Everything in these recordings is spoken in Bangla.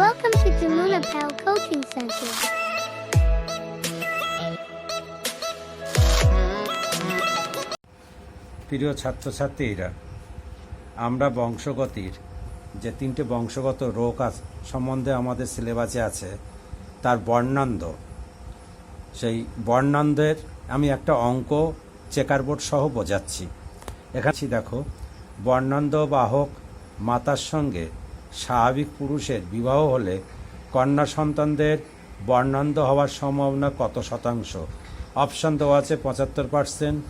Welcome to Jamuna Pal Coaching Center. প্রিয় ছাত্রছাত্রীরা, আমরা বংশগতির যে তিনটে বংশগত রোগ সম্বন্ধে আমাদের সিলেবাসে আছে, তার বর্ণান্ধ সেই বর্ণান্ধের আমি একটা অঙ্ক চেকার বোর্ড সহ বোঝাচ্ছি এখানে দেখো, বর্ণান্ধ বাহক মাতার সঙ্গে স্বাভাবিক পুরুষের বিবাহ হলে কন্যা সন্তানদের বর্ণান্ধ হওয়ার সম্ভাবনা কত শতাংশ? অপশান দেওয়া আছে পঁচাত্তর পার্সেন্ট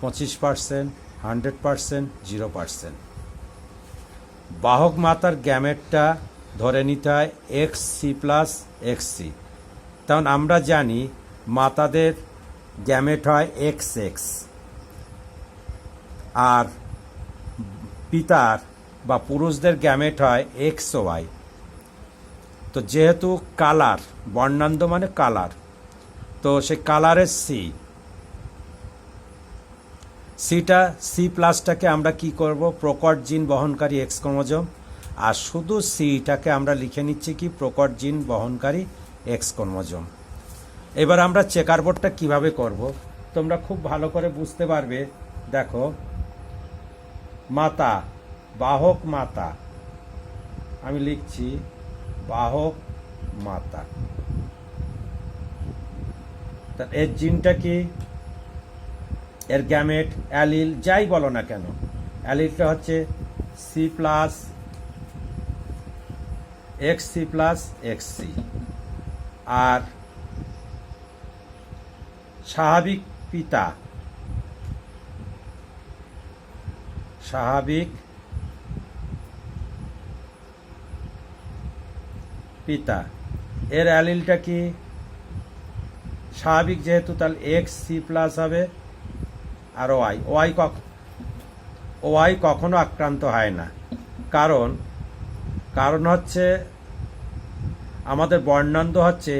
পঁচিশ percent hundred percent zero percent বাহক মাতার গ্যামেটটা ধরে নিতে হয় X C plus X C. তখন আমরা জানি মাতাদের গ্যামেট হয় এক্স এক্স। আর পিতার বা পুরুষদের গ্যামেট হয় এক্স ওয়াই তো যেহেতু কালার বর্ণান্ধ মানে কালার তো সে কালারের সি সিটা সি প্লাসটাকে আমরা কি করব? প্রকট জিন বহনকারী এক্স ক্রোমোজোম। আর শুধু সিটাকে আমরা লিখে নিচ্ছি কি? প্রকট জিন বহনকারী এক্স ক্রোমোজোম। এবার আমরা চেকার বোর্ডটা কীভাবে করব? তোমরা খুব ভালো করে বুঝতে পারবে। দেখো, মাতা বাহক মাতা। আমি লিখছি বাহক মাতা। এর জিনটা কি? এর গ্যামেট, অ্যালিল, যাই বলো না কেন। অ্যালিলটা হচ্ছে C plus X C plus X C আর স্বাভাবিক পিতা। স্বাভাবিক পিতা। এর অ্যালিলটা কি? স্বাভাবিক যেহেতু তাহলে এক্স সি প্লাস হবে, আর ওয়াই ওয়াই কক ওয়াই কখনো আক্রান্ত হয় না। কারণ কারণ হচ্ছে, আমাদের বর্ণান্ধ হচ্ছে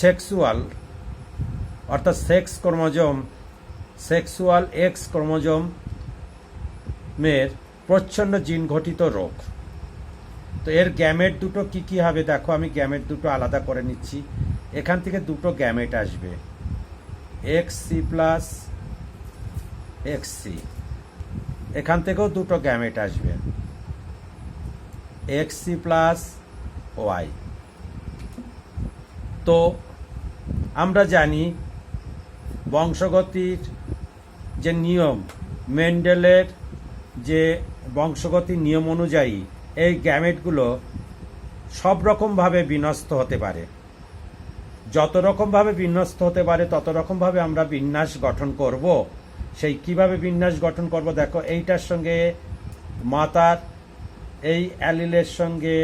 সেক্সুয়াল অর্থাৎ sex chromosome sexual X chromosome মের প্রচ্ছন্ন জিন ঘটিত রোগ। তো এর গ্যামেট দুটো কি কি হবে দেখো, আমি গ্যামেট দুটো আলাদা করে নিচ্ছি। এখান থেকে দুটো গ্যামেট আসবে। X C plus X C এখান থেকেও দুটো গ্যামেট আসবে। এক্স সি প্লাস ওয়াই তো আমরা জানি বংশগতির যে নিয়ম, মেন্ডেলের যে বংশগতির নিয়ম অনুযায়ী এই গ্যামেটগুলো সব রকমভাবে বিনষ্ট হতে পারে। যত রকমভাবে বিন্যস্ত হতে পারে, তত রকমভাবে আমরা বিন্যাস গঠন করব। সেই কীভাবে বিন্যাস গঠন করব, দেখো, এইটার সঙ্গে মাতার, এই অ্যালিলের সঙ্গে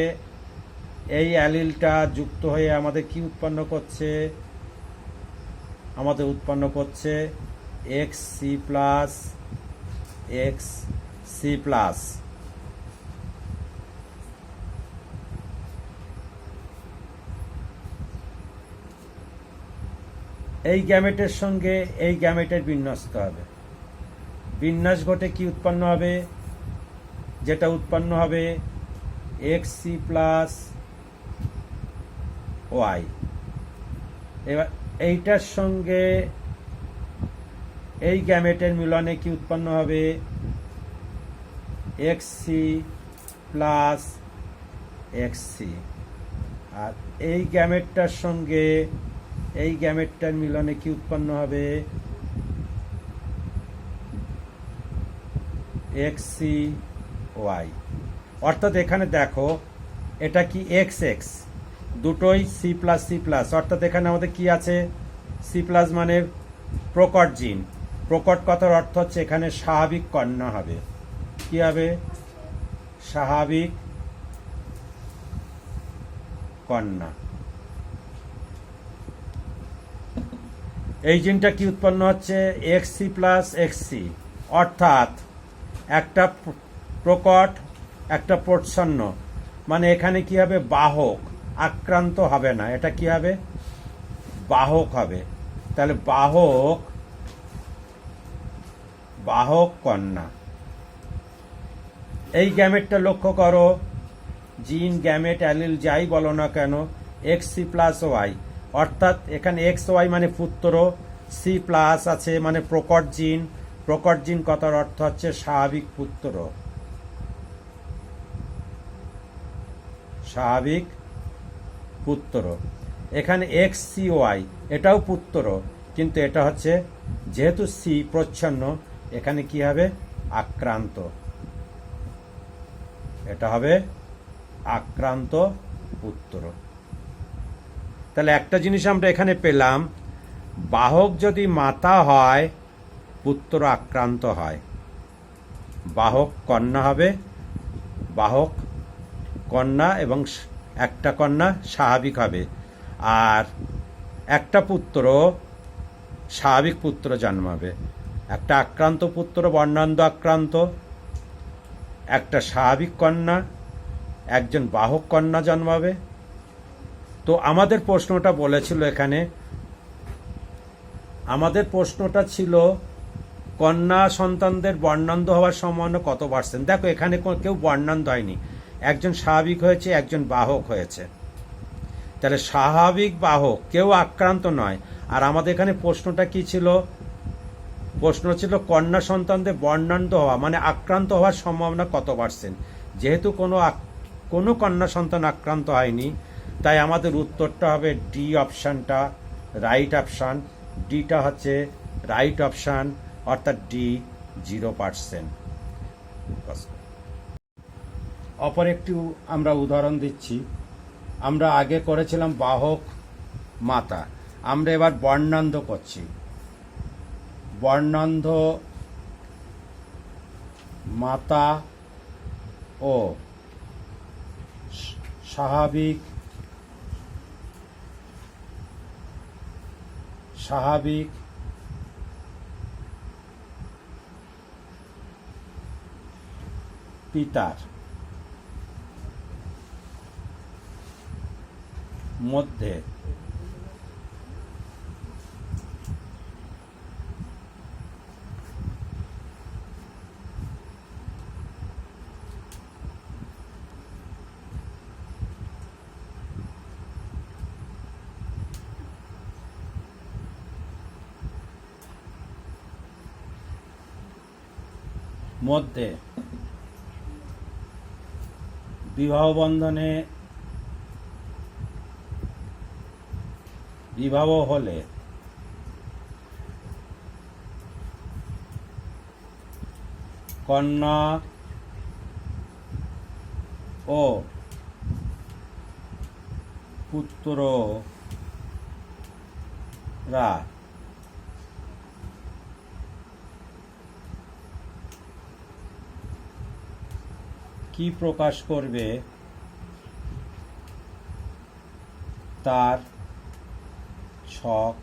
এই অ্যালিলটা যুক্ত হয়ে আমাদের কি উৎপন্ন করছে? আমাদের উৎপন্ন করছে X C plus X C plus এই গ্যামেটের সঙ্গে এই গ্যামেটের বিন্যস্ত হবে। বিন্যাস ঘটে কি উৎপন্ন হবে? যেটা উৎপন্ন হবে এক্স সি প্লাস ওয়াই এবার এইটার সঙ্গে এই গ্যামেটের মিলনে কি উৎপন্ন হবে? X C plus X C আর এই গ্যামেটটার সঙ্গে এই গ্যামেটটার মিলনে কি উৎপন্ন হবে? এক্স সি ওয়াই অর্থাৎ এখানে দেখো, এটা কি এক্স এক্স দুটোই সি প্লাস সি প্লাস অর্থাৎ এখানে আমাদের কি আছে? সি প্লাস মানে প্রকট জিন। প্রকট কথার অর্থ হচ্ছে এখানে স্বাভাবিক কন্যা হবে। কি হবে? স্বাভাবিক কন্যা এই জিনটা কি উৎপন্ন হচ্ছে? এক্স প্লাস এক্স অর্থাৎ একটা প্রকট, একটা প্রচ্ছন্ন। মানে এখানে কি হবে? বাহক। আক্রান্ত হবে না। এটা কি হবে? বাহক হবে। তাহলে বাহক বাহক কন্যা। এই গ্যামেটটা লক্ষ্য করো। জিন, গ্যামেট, অ্যালিল, যাই বলো না কেন এক্স সি প্লাস ওয়াই অর্থাৎ এখানে এক্স ওয়াই মানে পুত্র সি প্লাস আছে মানে প্রকট জিন। প্রকট জিন কথার অর্থ হচ্ছে স্বাভাবিক পুত্র স্বাভাবিক পুত্র এখানে এক্স সি ওয়াই এটাও পুত্র কিন্তু এটা হচ্ছে যেহেতু সি প্রচ্ছন্ন, এখানে কি হবে? আক্রান্ত। এটা হবে আক্রান্ত পুত্র তাহলে একটা জিনিস আমরা এখানে পেলাম, বাহক যদি মাতা হয়, পুত্র আক্রান্ত হয়। বাহক কন্যা হবে, বাহক কন্যা এবং একটা কন্যা স্বাভাবিক হবে। আর একটা পুত্র স্বাভাবিক পুত্র জন্মাবে। একটা আক্রান্ত পুত্র, বর্ণান্ধ আক্রান্ত, একটা স্বাভাবিক কন্যা, একজন বাহক কন্যা জন্মাবে। তো আমাদের প্রশ্নটা বলেছিল এখানে। আমাদের প্রশ্নটা ছিল, কন্যা সন্তানদের বর্ণান্ধ হওয়ার সম্ভাবনা কত পার্সেন্ট? দেখো, এখানে কেউ বর্ণান্ধ হয়নি। একজন স্বাভাবিক হয়েছে, একজন বাহক হয়েছে। তাহলে স্বাভাবিক বাহক, কেউ আক্রান্ত নয়। আর আমাদের এখানে প্রশ্নটা কি ছিল? প্রশ্ন ছিল, কন্যা সন্তানদের বর্ণান্ধ হওয়া মানে আক্রান্ত হওয়ার সম্ভাবনা কত পার্সেন্ট? যেহেতু কোনো কোনো কন্যা সন্তান আক্রান্ত হয়নি তাই আমাদের উত্তরটা হবে ডি অপশানটা রাইট অপশান ডিটা হচ্ছে রাইট অপশান অর্থাৎ ডি জিরো পার্সেন্ট অপর একটি আমরা উদাহরণ দিচ্ছি। আমরা আগে করেছিলাম বাহক মাতা। আমরা এবার বর্ণান্ধ করছি। বর্ণান্ধ মাতা ও স্বাভাবিক স্বাভাবিক। পিতার মধ্যে মধ্যে বিবাহ বন্ধনে বিবাহ হলে কন্যা ও পুত্ররা কি প্রকাশ করবে? তার ছক।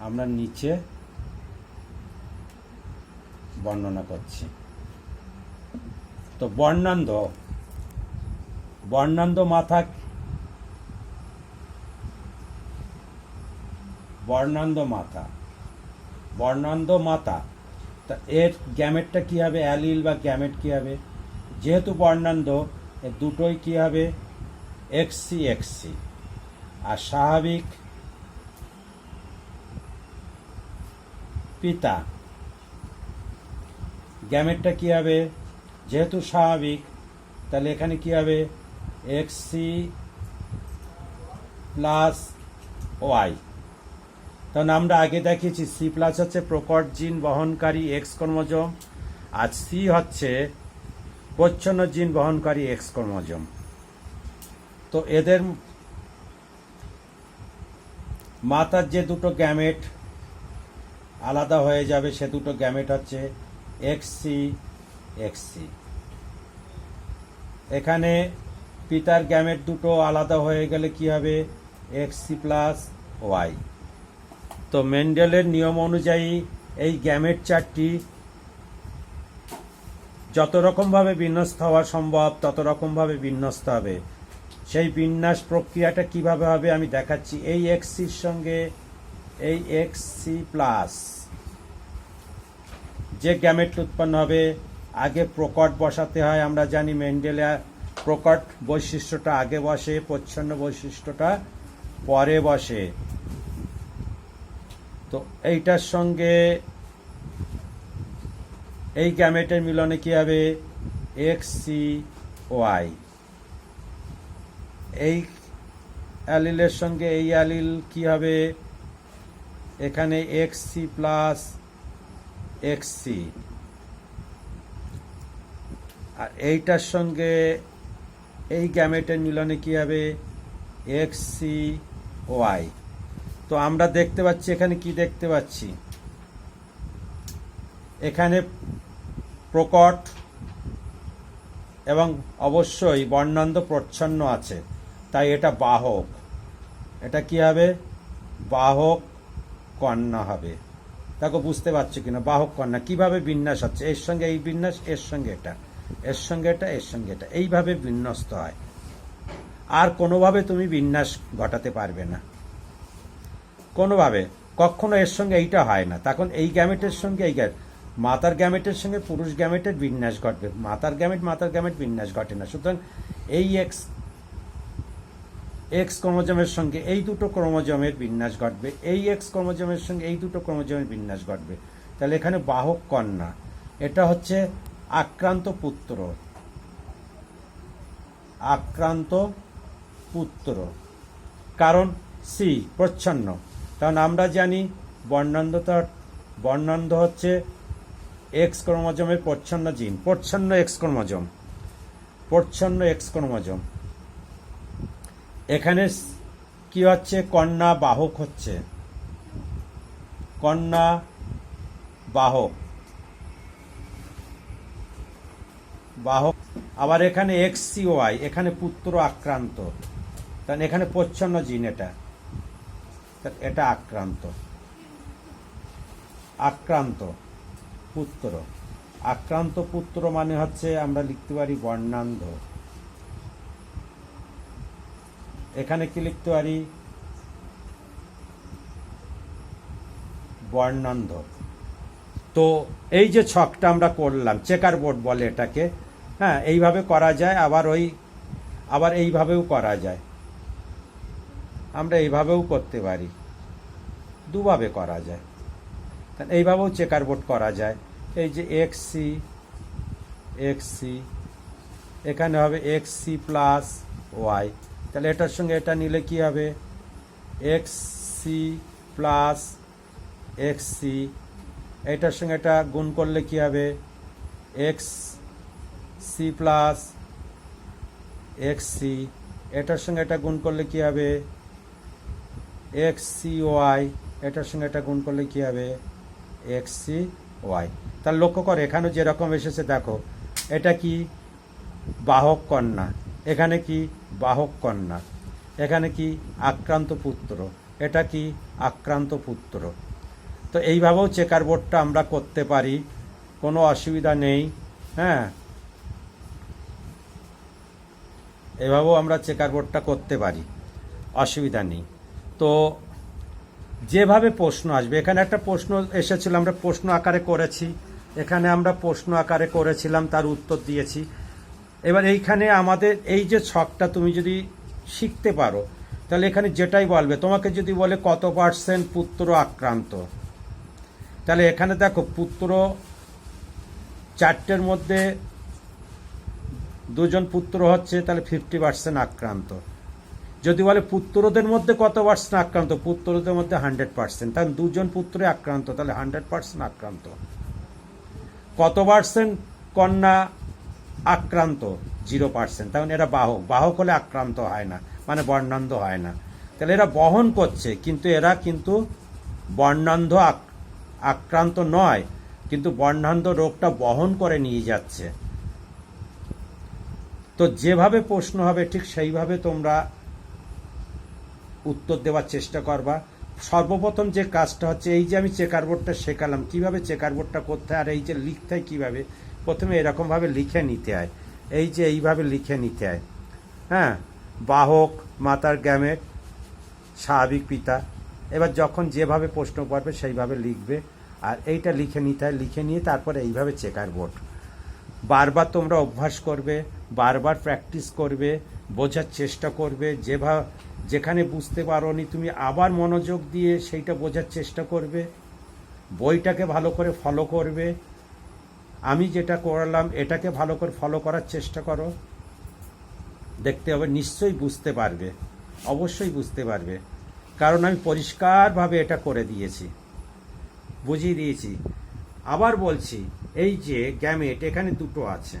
আমরা নিচে বর্ণনা করছি। তো বর্ণান্ধ। বর্ণান্ধ মাথা বর্ণান্ধ মাথা। বর্ণান্ধ মাতা তা এর গ্যামেটটা কী হবে? অ্যালিল বা গ্যামেট কী হবে? যেহেতু বর্ণান্ধ এর দুটোই কী হবে? এক্সসি এক্সসি আর স্বাভাবিক পিতা, গ্যামেটটা কী হবে? যেহেতু স্বাভাবিক, তাহলে এখানে কী হবে? এক্সসি প্লাস ওয়াই তখন আমরা আগে দেখিয়েছি সি প্লাস হচ্ছে প্রকট জিন বহনকারী এক্স ক্রোমোজোম। আর সি হচ্ছে প্রচ্ছন্ন জিন বহনকারী এক্স ক্রোমোজোম। তো এদের মাতার যে দুটো গ্যামেট আলাদা হয়ে যাবে, সে দুটো গ্যামেট হচ্ছে এক্সসি এক্সসি এখানে পিতার গ্যামেট দুটো আলাদা হয়ে গেলে কি হবে? এক্সসি প্লাস ওয়াই তো মেন্ডেলের নিয়ম অনুযায়ী এই গ্যামেট চারটি যত রকমভাবে বিন্যস্ত হওয়া সম্ভব, তত রকমভাবে বিন্যস্ত হবে। সেই বিন্যাস প্রক্রিয়াটা কীভাবে হবে আমি দেখাচ্ছি। এই এক্সির সঙ্গে এই এক্সি প্লাস যে গ্যামেট উৎপন্ন হবে, আগে প্রকট বসাতে হয়, আমরা জানি মেন্ডেলিয়া প্রকট বৈশিষ্ট্যটা আগে বসে, প্রচ্ছন্ন বৈশিষ্ট্যটা পরে বসে। তো এইটার সঙ্গে এই গ্যামেটের মিলনে কি হবে? এক্স সি ওয়াই এই অ্যালিলের সঙ্গে এই অ্যালিল কি হবে? এখানে X C plus X C আর এইটার সঙ্গে এই গ্যামেটের মিলনে কি হবে? এক্স সি ওয়াই তো আমরা দেখতে পাচ্ছি, এখানে কি দেখতে পাচ্ছি? এখানে প্রকট এবং অবশ্যই বর্ণান্ধ প্রচ্ছন্ন আছে। তাই এটা বাহক। এটা কি হবে? বাহক কন্যা হবে। তাকে বুঝতে পারছ কিনা? বাহক কন্যা। কীভাবে বিন্যাস হচ্ছে? এর সঙ্গে এই বিন্যাস, এর সঙ্গে এটা। এর সঙ্গে এটা, এর সঙ্গে এটা। এইভাবে বিন্যস্ত হয়। আর কোনোভাবে তুমি বিন্যাস ঘটাতে পারবে না। কোনোভাবে কখনো এর সঙ্গে এইটা হয় না। তখন এই গ্যামেটের সঙ্গে এই মাতার গ্যামেটের সঙ্গে পুরুষ গ্যামেটের বিন্যাস ঘটবে। মাতার গ্যামেট মাতার গ্যামেট বিন্যাস ঘটে না। সুতরাং এই এক্স এক্স ক্রোমোজোমের সঙ্গে এই দুটো ক্রোমোজোমের বিন্যাস ঘটবে। এই এক্স ক্রোমোজোমের সঙ্গে এই দুটো ক্রোমোজোমের বিন্যাস ঘটবে। তাহলে এখানে বাহক কন্যা। এটা হচ্ছে আক্রান্ত পুত্র। আক্রান্ত পুত্র। কারণ সি, প্রচ্ছন্ন। কারণ আমরা জানি বর্ণান্ধতা বর্ণান্ধ হচ্ছে এক্স ক্রোমোজোমের প্রচ্ছন্ন জিন। প্রচ্ছন্ন এক্স ক্রোমোজোম। প্রচ্ছন্ন এক্স ক্রোমোজোম। এখানে কি হচ্ছে? কন্যা বাহক হচ্ছে। কন্যা বাহক। বাহক। আবার এখানে এক্স সি ওয়াই এখানে পুত্র আক্রান্ত। কারণ এখানে প্রচ্ছন্ন জিন এটা। এটা আক্রান্ত। আক্রান্ত পুত্র। আক্রান্ত পুত্র মানে হচ্ছে আমরা লিখতে পারি বর্ণান্ধ। এখানে কি লিখতে পারি? বর্ণান্ধ। তো এই যে ছকটা আমরা করলাম, চেকার বোর্ড বলে এটাকে হ্যাঁ এইভাবে করা যায়, আবার ওই, আবার এইভাবেও করা যায়। আমরা এইভাবেও করতে পারি। দুভাবে করা যায়। এইভাবেও চেকার বোর্ড করা যায়। এই যে এক্স সি এক্স সি এখানে হবে এক্স সি প্লাস ওয়াই তাহলে এটার সঙ্গে এটা নিলে কি হবে? X C plus X C এটার সঙ্গে এটা গুণ করলে কি হবে? X C plus X C এটার সঙ্গে এটা গুণ করলে কি হবে? এক্স সি ওয়াই এটার সঙ্গে এটা গুণ করলে কি হবে? X C Y. তার লক্ষ্য করো, এখানে যেরকম এসেছে, দেখো, এটা কি? বাহক কন্যা। এখানে কি? বাহক কন্যা। এখানে কি? আক্রান্ত পুত্র। এটা কি? আক্রান্ত পুত্র। তো এইভাবেও চেকার বোর্ডটা আমরা করতে পারি। কোনো অসুবিধা নেই হ্যাঁ? এভাবেও আমরা চেকার বোর্ডটা করতে পারি। অসুবিধা নেই। তো যেভাবে প্রশ্ন আসবে, এখানে একটা প্রশ্ন এসেছিল, আমরা প্রশ্ন আকারে করেছি। এখানে আমরা প্রশ্ন আকারে করেছিলাম, তার উত্তর দিয়েছি। এবার এইখানে আমাদের এই যে ছকটা তুমি যদি শিখতে পারো, তাহলে এখানে যেটাই বলবে, তোমাকে যদি বলে কত পার্সেন্ট পুত্র আক্রান্ত, তাহলে এখানে দেখো পুত্র চারটের মধ্যে দুজন পুত্র হচ্ছে, তাহলে ফিফটি পার্সেন্ট আক্রান্ত। যদি বলে পুত্রদের মধ্যে কত পার্সেন্ট আক্রান্ত? পুত্রদের মধ্যে হান্ড্রেড পার্সেন্ট তাহলে দুজন পুত্রে আক্রান্ত, তাহলে হান্ড্রেড পার্সেন্ট আক্রান্ত। কত পার্সেন্ট কন্যা আক্রান্ত? জিরো পার্সেন্ট তখন এরা বাহক। বাহক হলে আক্রান্ত হয় না মানে বর্ণান্ধ হয় না। তাহলে এরা বহন করছে, কিন্তু এরা কিন্তু বর্ণান্ধ আক্রান্ত নয়, কিন্তু বর্ণান্ধ রোগটা বহন করে নিয়ে যাচ্ছে। তো যেভাবে প্রশ্ন হবে, ঠিক সেইভাবে তোমরা উত্তর দেওয়ার চেষ্টা করবা। সর্বপ্রথম যে কাজটা হচ্ছে, এই যে আমি চেকার বোর্ডটা শেখালাম, কীভাবে চেকার বোর্ডটা করতে হয়, আর এই যে লিখতে হয় কীভাবে, প্রথমে এরকমভাবে লিখে নিতে হয়। এই যে এইভাবে লিখে নিতে হয়। হ্যাঁ? বাহক, মাতার গ্যামেট স্বাভাবিক পিতা। এবার যখন যেভাবে প্রশ্ন করবে, সেইভাবে লিখবে। আর এইটা লিখে নিতে হয়, লিখে নিয়ে তারপরে এইভাবে চেকার বোর্ড বারবার তোমরা অভ্যাস করবে, বারবার প্র্যাকটিস করবে, বোঝার চেষ্টা করবে, যেভাবে যেখানে বুঝতে পারোনি, তুমি আবার মনোযোগ দিয়ে সেইটা বোঝার চেষ্টা করবে, বইটাকে ভালো করে ফলো করবে। আমি যেটা করলাম, এটাকে ভালো করে ফলো করার চেষ্টা করো। দেখতে হবে, নিশ্চয়ই বুঝতে পারবে, অবশ্যই বুঝতে পারবে। কারণ আমি পরিষ্কারভাবে এটা করে দিয়েছি, বুঝিয়ে দিয়েছি। আবার বলছি, এই যে গ্যামেট এখানে দুটো আছে,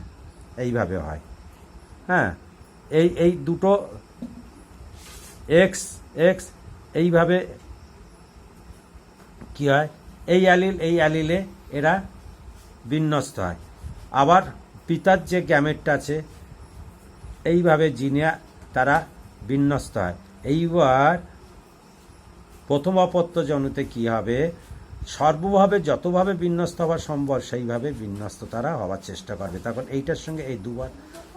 এইভাবে হয়। হ্যাঁ এই এই দুটো এক্স এক্স এইভাবে কি হয়? এই অ্যালিল, এই অ্যালিলে এরা বিন্যস্ত হয়। আবার পিতার যে গ্যামেটটা আছে, এইভাবে জিনিয়া তারা বিন্যস্ত হয়। এইবার প্রথম অপত্য জনুতে কি হবে? সর্বভাবে যতভাবে বিন্যস্ত হওয়া সম্ভব, সেইভাবে বিন্যস্ত তারা হওয়ার চেষ্টা করবে। তখন এইটার সঙ্গে এই দুবার,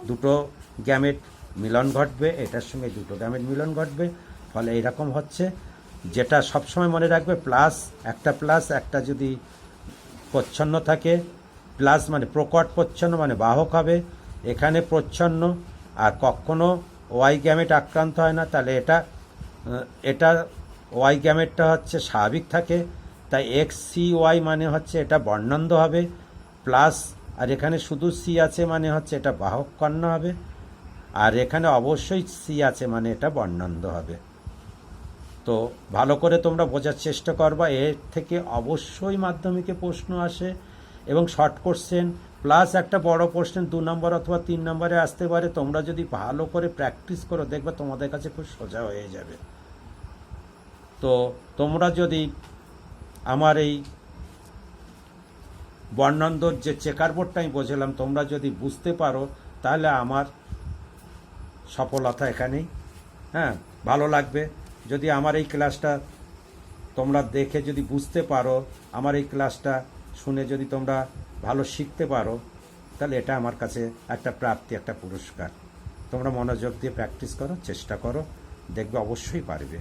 দুটো গ্যামেট মিলন ঘটবে, এটার সঙ্গে দুটো গ্যামেট মিলন ঘটবে, ফলে এইরকম হচ্ছে। যেটা সবসময় মনে রাখবে প্লাস একটা প্লাস একটা যদি প্রচ্ছন্ন থাকে প্লাস মানে প্রকট প্রচ্ছন্ন মানে বাহক হবে। এখানে প্রচ্ছন্ন, আর কখনো ওয়াই গ্যামেট আক্রান্ত হয় না, তাহলে এটা এটা ওয়াই গ্যামেটটা হচ্ছে স্বাভাবিক থাকে। তাই এক্স সি ওয়াই মানে হচ্ছে এটা বর্ণান্ধ হবে প্লাস আর এখানে শুধু সি আছে মানে হচ্ছে এটা বাহক কন্যা হবে। আর এখানে অবশ্যই সি আছে মানে এটা বর্ণান্ধ হবে। তো ভালো করে তোমরা বোঝার চেষ্টা করবা, এর থেকে অবশ্যই মাধ্যমিকে প্রশ্ন আসে এবং শর্ট কোশ্চেন, প্লাস একটা বড় কোশ্চেন দু নম্বর অথবা তিন নম্বরে আসতে পারে, তোমরা যদি ভালো করে প্র্যাকটিস করো, দেখবে তোমাদের কাছে খুব সোজা হয়ে যাবে। তো তোমরা যদি আমার এই বর্ণান্দর যে চেকার বোর্ডটা আমি বোঝালাম, তোমরা যদি বুঝতে পারো, তাহলে আমার সফলতা এখানেই। হ্যাঁ ভালো লাগবে। যদি আমার এই ক্লাসটা তোমরা দেখে যদি বুঝতে পারো, আমার এই ক্লাসটা শুনে যদি তোমরা ভালো শিখতে পারো, তাহলে এটা আমার কাছে একটা প্রাপ্তি, একটা পুরস্কার। তোমরা মনোযোগ দিয়ে প্র্যাকটিস করো, চেষ্টা করো, দেখবে অবশ্যই পারবে।